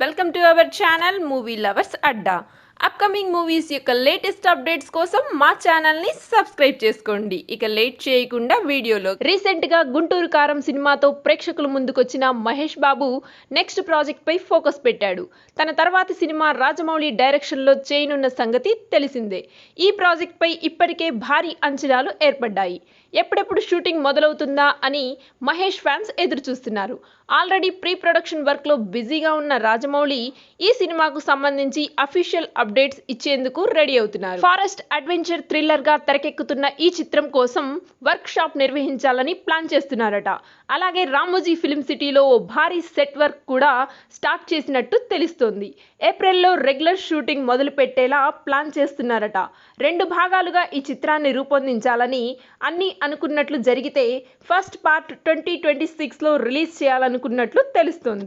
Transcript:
welcome to our channel movie lovers adda. Upcoming movies యొక్క latest updates కోసం మా ఛానల్ని సబ్స్క్రైబ్ చేసుకోండి. ఇక లేట్ చేయకుండా వీడియోలో రీసెంట్గా గుంటూరు కారం సినిమాతో ప్రేక్షకుల ముందుకొచ్చిన మహేష్ బాబు నెక్స్ట్ ప్రాజెక్ట్ పై ఫోకస్ పెట్టాడు. తన తర్వాతి సినిమా రాజమౌళి డైరెక్షన్లో చేయనున్న సంగతి తెలిసిందే. ఈ ప్రాజెక్ట్ పై ఇప్పటికే భారీ అంచనాలు ఏర్పడ్డాయి. ఎప్పుడెప్పుడు షూటింగ్ మొదలవుతుందా అని మహేష్ ఫ్యాన్స్ ఎదురు చూస్తున్నారు ఆల్రెడీ ప్రీ ప్రొడక్షన్ వర్క్లో బిజీగా ఉన్న రాజమౌళి ఈ సినిమాకు సంబంధించి అఫీషియల్ అప్డేట్స్ ఇచ్చేందుకు రెడీ అవుతున్నారు. ఫారెస్ట్ అడ్వెంచర్ థ్రిల్లర్గా తెరకెక్కుతున్న ఈ చిత్రం కోసం వర్క్ షాప్ నిర్వహించాలని ప్లాన్ చేస్తున్నారట. అలాగే రామోజీ ఫిలిం సిటీలో ఓ భారీ సెట్ వర్క్ కూడా స్టార్ట్ చేసినట్టు తెలుస్తోంది. ఏప్రిల్లో రెగ్యులర్ షూటింగ్ మొదలు పెట్టేలా ప్లాన్ చేస్తున్నారట. రెండు భాగాలుగా ఈ చిత్రాన్ని రూపొందించాలని అన్ని అనుకున్నట్లు జరిగితే ఫస్ట్ పార్ట్ ట్వంటీ ట్వంటీ సిక్స్లో రిలీజ్ చేయాలనుకున్నట్లు తెలుస్తోంది.